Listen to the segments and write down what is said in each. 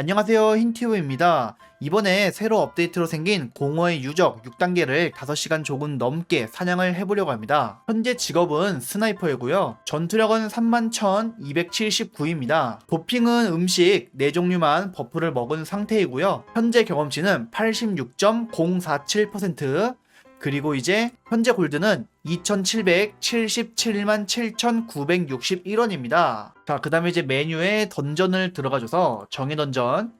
안녕하세요 흰티브입니다. 이번에 새로 업데이트로 생긴 공허의 유적 6단계를 5시간 조금 넘게 사냥을 해보려고 합니다. 현재 직업은 스나이퍼이고요. 전투력은 31,279입니다. 도핑은 음식 4종류만 버프를 먹은 상태이고요. 현재 경험치는 86.047% 그리고 이제 현재 골드는 2,777만 7,961원입니다. 자, 그 다음에 이제 메뉴에 던전을 들어가줘서 정의 던전.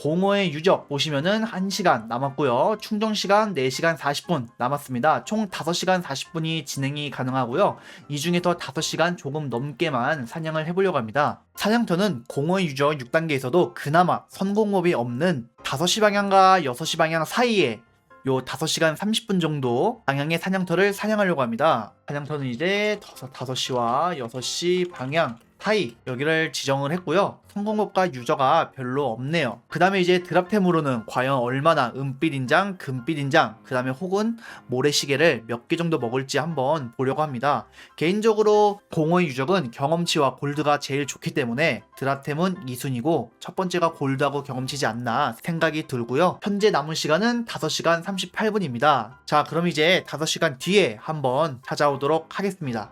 공허의 유적 보시면은 1시간 남았고요. 충전 시간 4시간 40분 남았습니다. 총 5시간 40분이 진행이 가능하고요. 이 중에서 5시간 조금 넘게만 사냥을 해보려고 합니다. 사냥터는 공허의 유적 6단계에서도 그나마 선공업이 없는 5시 방향과 6시 방향 사이에 요 5시간 30분 정도 방향의 사냥터를 사냥하려고 합니다. 사냥터는 이제 5시와 6시 방향 사이 여기를 지정을 했고요. 성공법과 유저가 별로 없네요. 그 다음에 이제 드랍템으로는 과연 얼마나 은빛 인장, 금빛 인장, 그 다음에 혹은 모래시계를 몇 개 정도 먹을지 한번 보려고 합니다. 개인적으로 공허의 유적은 경험치와 골드가 제일 좋기 때문에 드랍템은 2순위고 첫 번째가 골드하고 경험치지 않나 생각이 들고요. 현재 남은 시간은 5시간 38분입니다. 자, 그럼 이제 5시간 뒤에 한번 찾아오도록 하겠습니다.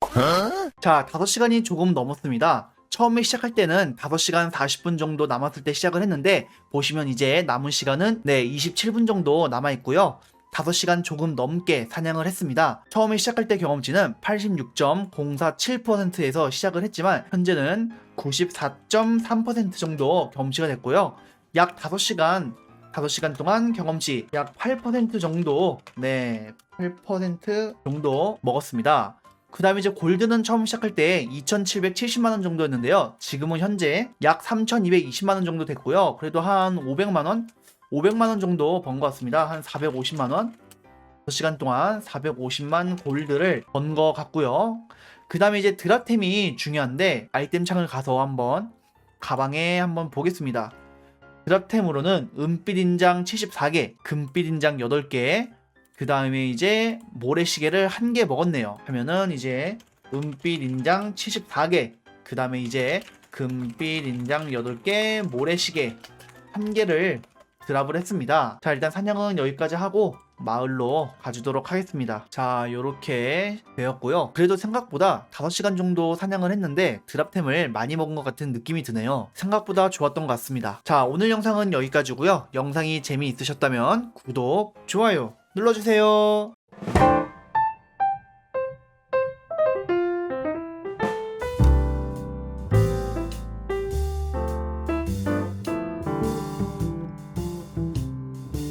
자, 5시간이 조금 넘었습니다. 처음에 시작할 때는 5시간 40분 정도 남았을 때 시작을 했는데 보시면 이제 남은 시간은 네 27분 정도 남아 있고요. 5시간 조금 넘게 사냥을 했습니다. 처음에 시작할 때 경험치는 86.047%에서 시작을 했지만 현재는 94.3% 정도 경험치가 됐고요. 약 5시간 5시간 동안 경험치 약 8% 정도 네, 8% 정도 먹었습니다. 그 다음에 이제 골드는 처음 시작할 때 2,770만원 정도였는데요. 지금은 현재 약 3,220만원 정도 됐고요. 그래도 한 500만원? 500만원 정도 번 것 같습니다. 한 450만원? 6시간 동안 450만 골드를 번 것 같고요. 그 다음에 이제 드랍템이 중요한데 아이템 창을 가서 한번 가방에 한번 보겠습니다. 드랍템으로는 은빛 인장 74개, 금빛 인장 8개, 그 다음에 이제 모래시계를 한 개 먹었네요. 하면은 이제 은빛 인장 74개, 그 다음에 이제 금빛 인장 8개, 모래시계 한 개를 드랍을 했습니다. 자, 일단 사냥은 여기까지 하고 마을로 가주도록 하겠습니다. 자, 요렇게 되었고요. 그래도 생각보다 5시간 정도 사냥을 했는데 드랍템을 많이 먹은 것 같은 느낌이 드네요. 생각보다 좋았던 것 같습니다. 자, 오늘 영상은 여기까지고요. 영상이 재미있으셨다면 구독, 좋아요 눌러주세요.